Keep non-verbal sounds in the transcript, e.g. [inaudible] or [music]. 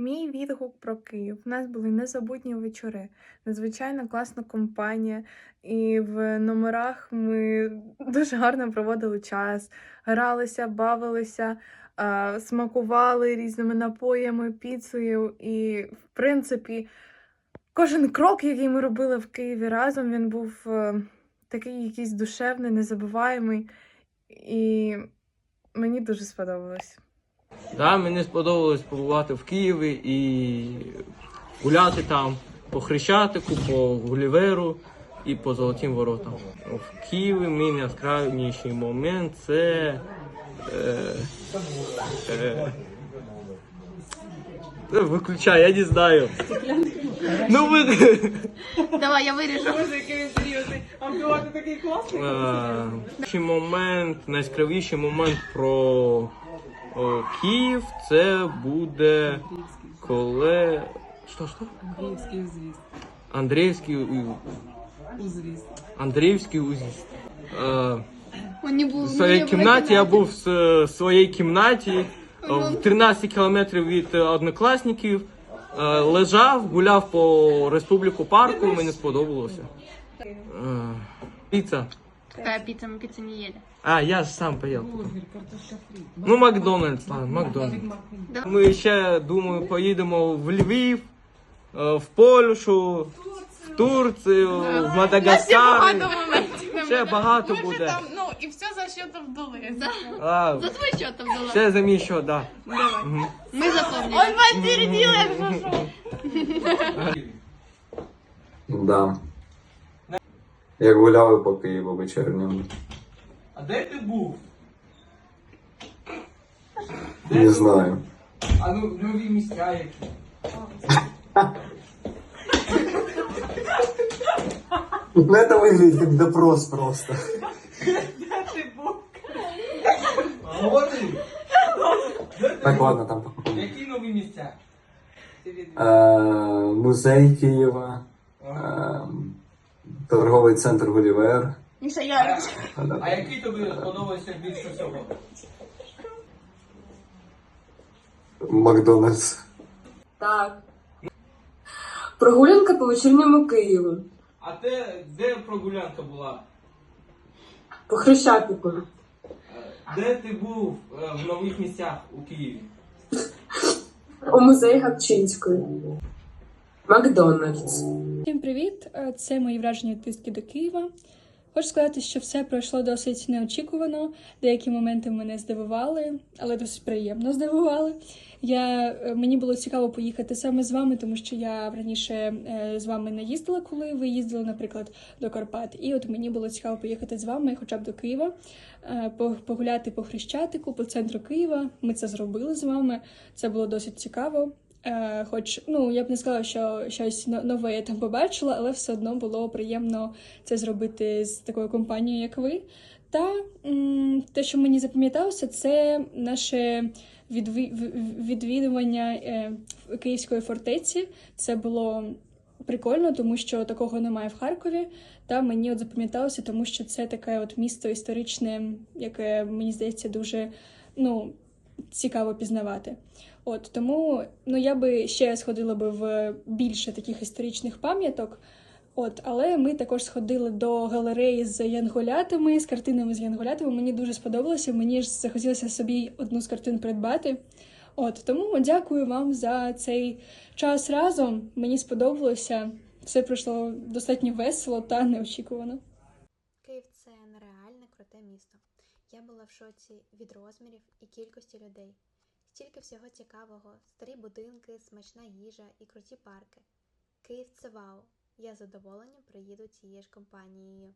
Мій відгук про Київ. У нас були незабутні вечори, надзвичайно класна компанія, і в номерах ми [laughs] дуже гарно проводили час, гралися, бавилися, смакували різними напоями, піцею. І, в принципі, кожен крок, який ми робили в Києві разом, він був е, такий якийсь душевний, незабуваємий. І мені дуже сподобалось. Да, мені сподобалось побувати в Києві і гуляти там по Хрещатику, по Гуліверу і по Золотим воротам. В Києві мій найяскравіший момент це. Е, е, е, виключай, я не знаю. Ну ви. Давай, я виріжу. Е, найяскравіший момент про о, Київ це буде коли. Що, що? Київський узвіз. Андріївський у- Узвіз. Андріївський узіст. Е, було в своїй кімнаті я був в с- своїй кімнаті е, в 13 кілометрів від е, однокласників. е, Лежав, гуляв по республіку парку, мені сподобалося. Е, Піца. Какая пицца? Мы пиццу не ели. А, я ж сам. Бургер. Ну, Макдональдс, ладно, Макдональдс. Ми ще, думаю, поїдемо в Львів, е, в Польщу, в Турцію, в Мадагаскар. Ще багато буде. Ну, і все за счетом доли. А, За твой счет там дала. Ще за мій що, да. Мы запомнили. Он вампір діле, що що. Да. Як гуляли по Києву вечірньому. А де ти був? Не знаю. А ну, нові місця які. Ну это выглядит как допрос просто. Говори, Так, ладно, там покупаем. які нові місця? Е, Музей Києва, е, торговий центр Гулівер. Міша, я А який тобі сподобався більше всього? Макдональдс. Так. Прогулянка по вечірньому Києву. А де, де прогулянка була? По Хрещатику. Де ти був е, в нових місцях у Києві? У музеї Гапчинської. Макдональдс. Всім привіт! Е, Це мої враження від поїздки до Києва. Хочу сказати, що все пройшло досить неочікувано. Деякі моменти мене здивували, але досить приємно здивували. Я, е, мені було цікаво поїхати саме з вами, тому що я раніше е, з вами не їздила, коли ви їздили, наприклад, до Карпат. І от мені було цікаво поїхати з вами, хоча б до Києва, погуляти по Хрещатику, по центру Києва. Ми це зробили з вами. Це було досить цікаво. Е, Хоч ну я б не сказала, що щось нове я там побачила, але все одно було приємно це зробити з такою компанією, як ви. Та м, те, що мені запам'яталося, це наше відві- відвідування е, Київської фортеці. Це було прикольно, тому що такого немає в Харкові. Та мені от запам'яталося, тому що це таке от місто історичне, яке мені здається дуже ну, цікаво пізнавати. От тому ну я би ще сходила би в більше таких історичних пам'яток. От, але ми також сходили до галереї з янголятами, з картинами з янголятами. Мені дуже сподобалося. Мені ж захотілося собі одну з картин придбати. От тому дякую вам за цей час разом. Мені сподобалося. Все пройшло достатньо весело та неочікувано. Київ це нереальне круте місто. Я була в шоці від розмірів і кількості людей. Стільки всього цікавого, старі будинки, смачна їжа і круті парки. Київ це вау. Я задоволенням приїду цією ж компанією.